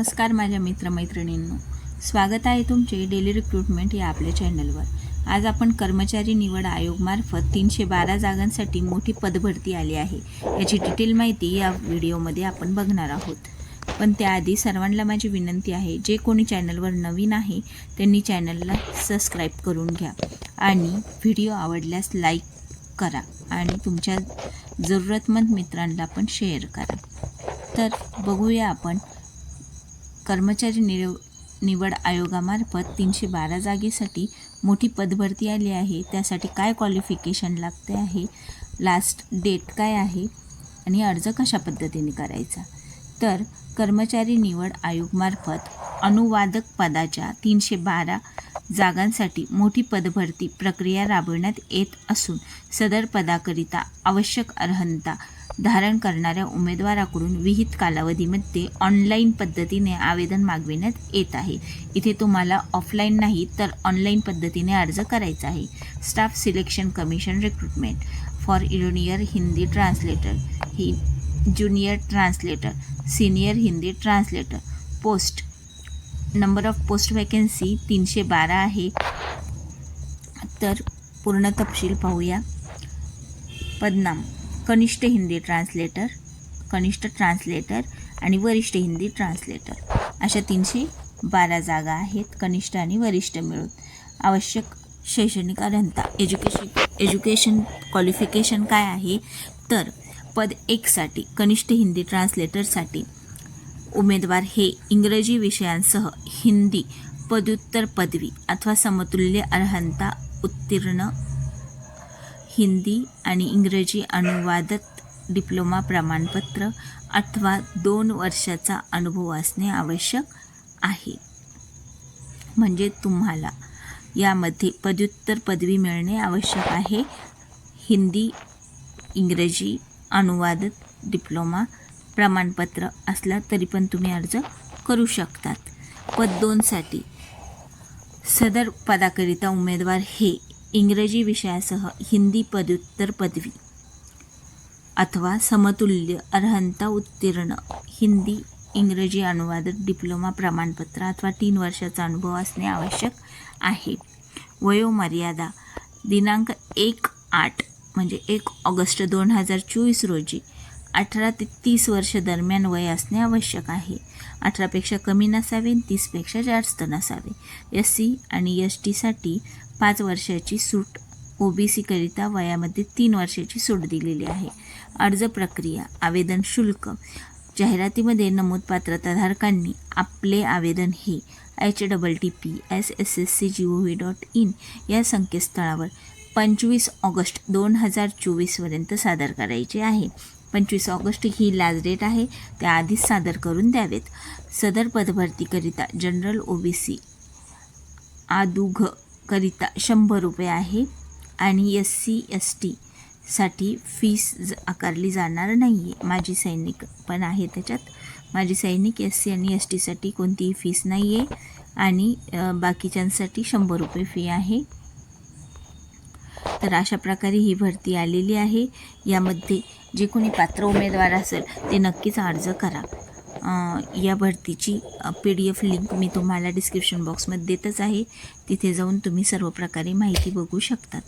नमस्कार माझ्या मित्रमैत्रिणींनो. स्वागत आहे तुमचे डेली रिक्रुटमेंट या आपल्या चॅनलवर आज आपण कर्मचारी निवड आयोगमार्फत तीनशे बारा जागांसाठी मोठी पदभरती आली आहे. याची डिटेल माहिती या व्हिडिओमध्ये आपण बघणार आहोत. पण त्याआधी सर्वांना माझी विनंती आहे जे कोणी चॅनलवर नवीन आहे त्यांनी चॅनलला सबस्क्राईब करून घ्या. आणि व्हिडिओ आवडल्यास लाईक करा आणि तुमच्या जरूरतमंद मित्रांना पण शेअर करा. तर बघूया आपण कर्मचारी निव निवड आयोगामार्फत तीनशे बारा जागेसाठी मोठी पदभरती आली आहे. त्यासाठी काय क्वालिफिकेशन लागते आहे? लास्ट डेट काय आहे? आणि अर्ज कशा पद्धतीने करायचा? तर कर्मचारी निवड आयोगमार्फत अनुवादक पदाच्या तीनशे बारा जागांसाठी मोठी पदभरती प्रक्रिया राबविण्यात येत असून सदर पदाकरिता आवश्यक अर्हता धारण करणाऱ्या उमेदवाराकडून विहित कालावधीमध्ये ऑनलाईन पद्धतीने आवेदन मागविण्यात येत आहे. इथे तुम्हाला ऑफलाईन नाही तर ऑनलाईन पद्धतीने अर्ज करायचा आहे. Staff selection commission recruitment. For junior Hindi translator. He junior translator. Senior Hindi translator. Post number of post vacancy तीनशे बारा आहे. तर पूर्ण तपशील पाहूया. पदनाम कनिष्ठ हिंदी ट्रान्सलेटर कनिष्ठ ट्रान्सलेटर आणि वरिष्ठ हिंदी ट्रान्सलेटर अशा तीनशे बारा जागा आहेत कनिष्ठ आणि वरिष्ठ मिळून. आवश्यक शैक्षणिक अर्हता एज्युकेशन एज्युकेशन क्वालिफिकेशन काय आहे? तर पद एकसाठी कनिष्ठ हिंदी ट्रान्सलेटरसाठी उमेदवार हे इंग्रजी विषयांसह हिंदी पदव्युत्तर पदवी अथवा समतुल्य अर्हता उत्तीर्ण हिंदी आणि इंग्रजी अनुवादत डिप्लोमा प्रमाणपत्र अथवा दोन वर्षाचा अनुभव असणे आवश्यक आहे. म्हणजे तुम्हाला यामध्ये पदव्युत्तर पदवी मिळणे आवश्यक आहे. हिंदी इंग्रजी अनुवादत डिप्लोमा प्रमाणपत्र असला तरी पण तुम्ही अर्ज करू शकतात. पद दोनसाठी सदर पदाकरिता उमेदवार हे इंग्रजी विषयासह हिंदी पदव्युत्तर पदवी अथवा समतुल्य अर्हंता उत्तीर्ण हिंदी इंग्रजी अनुवादक डिप्लोमा प्रमाणपत्र अथवा तीन वर्षाचा अनुभव असणे आवश्यक आहे. वयोमर्यादा दिनांक एक आठ म्हणजे एक ऑगस्ट दोन हजार चोवीस रोजी अठरा ते तीस वर्ष दरम्यान वय असणे आवश्यक आहे. अठरापेक्षा कमी नसावे तीसपेक्षा जास्त नसावे. एस सी आणि एस टीसाठी पाच वर्षाची सूट ओ बी सीकरिता वयामध्ये तीन वर्षाची सूट दिलेली आहे. अर्ज प्रक्रिया आवेदन शुल्क जाहिरातीमध्ये नमूद पात्रताधारकांनी आपले आवेदन हे H double T P S S S C G O V dot in या संकेतस्थळावर पंचवीस ऑगस्ट दोन हजार चोवीसपर्यंत सादर करायचे आहे. पंचवीस ऑगस्ट ही लास्ट डेट आहे त्याआधीच सादर करून द्यावेत. सदर पदभरतीकरिता जनरल ओ बी सी आदुघ करिता शंभर रुपये आहे आणि एस सी एस टीसाठी फीस ज आकारली जाणार नाही आहे माजी सैनिक पण आहे त्याच्यात. माजी सैनिक एस सी आणि एस टीसाठी कोणतीही फीस नाही आहे आणि बाकीच्यांसाठी शंभर रुपये फी आहे. तर अशा प्रकारे ही भरती आलेली आहे. यामध्ये जे कोणी पात्र उमेदवार असेल ते नक्कीच अर्ज करा. या भरतीची पी डी एफ लिंक मी तुम्हाला डिस्क्रिप्शन बॉक्समध्ये देतच आहे. तिथे जाऊन तुम्ही सर्व प्रकारे माहिती बघू शकतात.